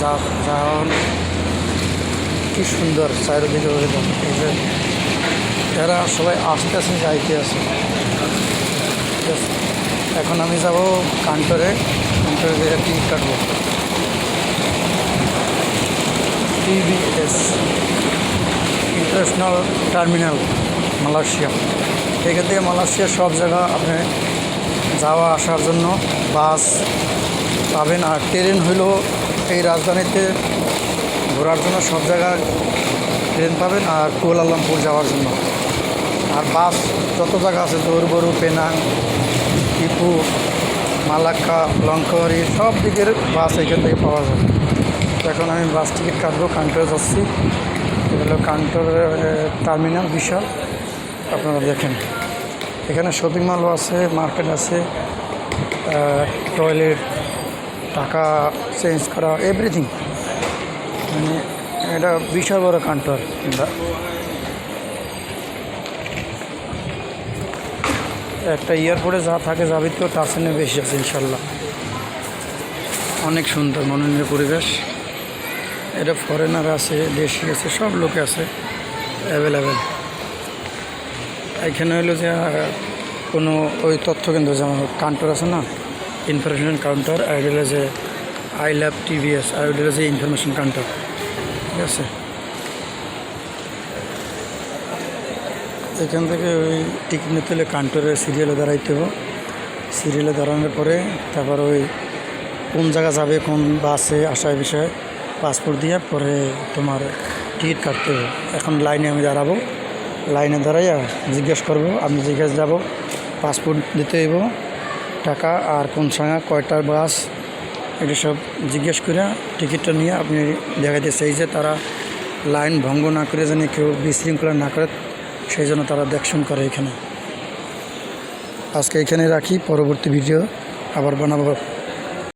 যান কি সুন্দর চারিদিকে যে এরা সবাই আসতে আসে যাইতে আসে এখন আমি যাব কান্টরে কান্টরে গিয়ে টিকিট কাটবো। TVS, international terminal, Malaysia. এখান থেকে মালয়েশিয়ার সব জায়গা আপনি যাওয়া আসার জন্য বাস পাবেন। আর ট্রেন হইল এই রাজধানীতে ঘোরার জন্য সব জায়গায় ট্রেন পাবেন আর কুয়ালালামপুর যাওয়ার জন্য। আর বাস যত জায়গা আছে দৌড়বড়ু পেনাং, টিপু, মালাক্কা লঙ্কারি সব দিকের বাস এখান থেকে পাওয়া তো এখন আমি বাস টিকিট কাটবো, কান্টরে যাচ্ছি। এগুলো হলো কান্টরের টার্মিনাল বিশাল। আপনারা দেখেন। এখানে শপিং মলও আছে, মার্কেট আছে টয়লেট টাকা চেঞ্জ করা এভরিথিং মানে এটা বিশাল বড় কান্টর একটা এয়ারপোর্টে যা থাকে যাবি তো, তার সঙ্গে বেশি আছে ইনশাল্লাহ। অনেক সুন্দর মনোনীয় পরিবেশ। এটা ফরেনার আছে, দেশি আছে, সব লোক আছে অ্যাভেলেবেল এখানে হলো যে, কোনো ওই তথ্য কেন্দ্র যেমন কাউন্টার আছে না ইনফরমেশন কাউন্টার আর এটা যে আই ল্যাব টিভিএস আর এটা হলো যে ইনফরমেশন কাউন্টার ঠিক আছে এখান থেকে ওই টিকিট নিতে হলে কাউন্টারে সিরিয়ালে দাঁড়াইতে হবে। সিরিয়ালে দাঁড়ানোর পরে তারপর ওই কোন জায়গা যাবে, কোন বাসে আসার বিষয়ে পাসপোর্ট দিয়ে পরে তোমার টিকিট কাটতে হবে। এখন লাইনে আমি দাঁড়াবো। লাইনে দাঁড়াইয়া জিজ্ঞেস করব, আমি জিজ্ঞেস যাব পাসপোর্ট দিতে হইব। টাকা আর কোন সময় কয়টার বাস? এটা সব জিজ্ঞেস করে টিকিটটা নিয়ে আপনি দেখাইতে চাই যে তারা লাইন ভঙ্গ না করে যেন কেউ বিশৃঙ্খলা না করে, সেই জন্য তারা দেখশন করে এখানে। আজকে এখানে রাখি, পরবর্তী ভিডিও আবার বানাবো।